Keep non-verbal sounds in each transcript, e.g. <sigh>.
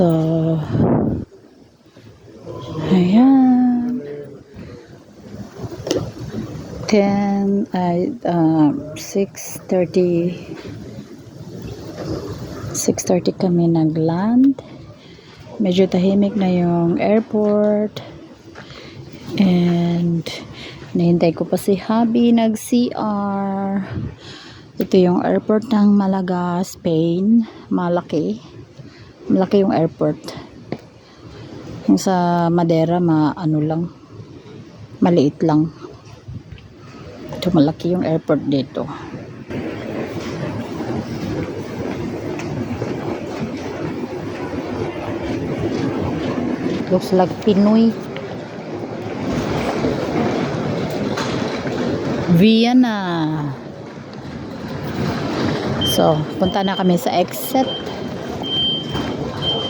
So, ayan. 10, ay, uh, 6.30, 6.30 kami nag-land. Medyo tahimik na yung airport. And, nahintay ko pa si Habi nag-CR. Ito yung airport ng Malaga, Spain. Malaki. Malaki yung airport. Yung sa Madeira, ma ano lang. Maliit lang. Ito malaki yung airport dito. Looks like Pinoy. Vienna. So, punta na kami sa exit.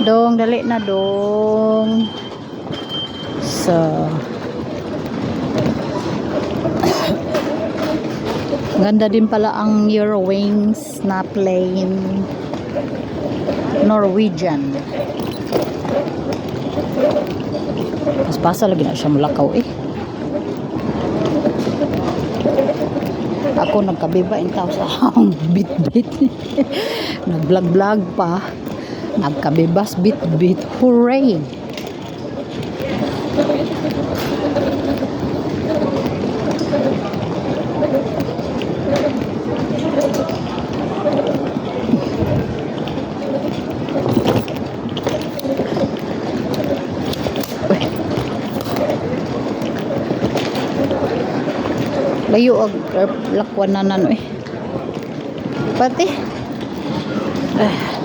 Dong, dali na dong. So, ganda din pala ang Eurowings na plane. Norwegian. Mas basa lagi na siya mulakaw eh. Ako nagkabiba in tao sa <laughs> bit-bit. Nag-vlog-vlog pa. Nagkabibas bit-bit. Hooray! Layo og er, lakwan na eh. Pati. Ah.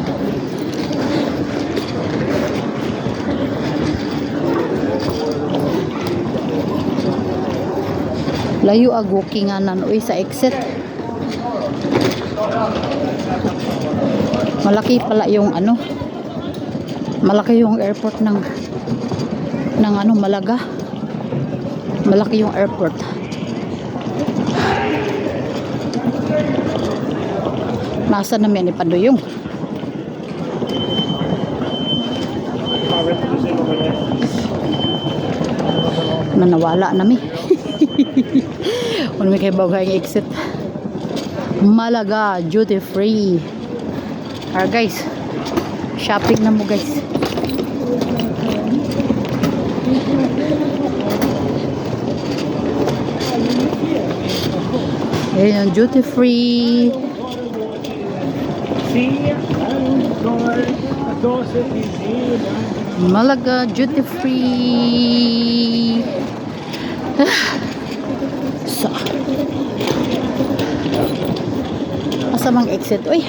Layo ag walking nga nan uy sa exit. Malaki pala yung ano. Malaki yung airport ng ng ano Malaga. Malaki yung airport. Nasa namin ni Paduyong. Nanawala na mi. <laughs> <laughs> Ano may kay bagay exit. Malaga, duty free. Alright guys, shopping na mo guys. Ayan yung duty free. Malaga duty free. Sa. Asa mang exit? Uy.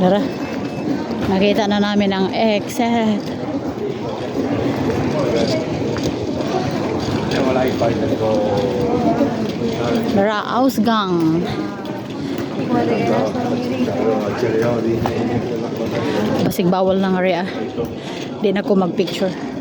Tara. Nakita na namin ang exit. Tara, Ausgang. Basig bawal ng area. Di na ko mag-picture.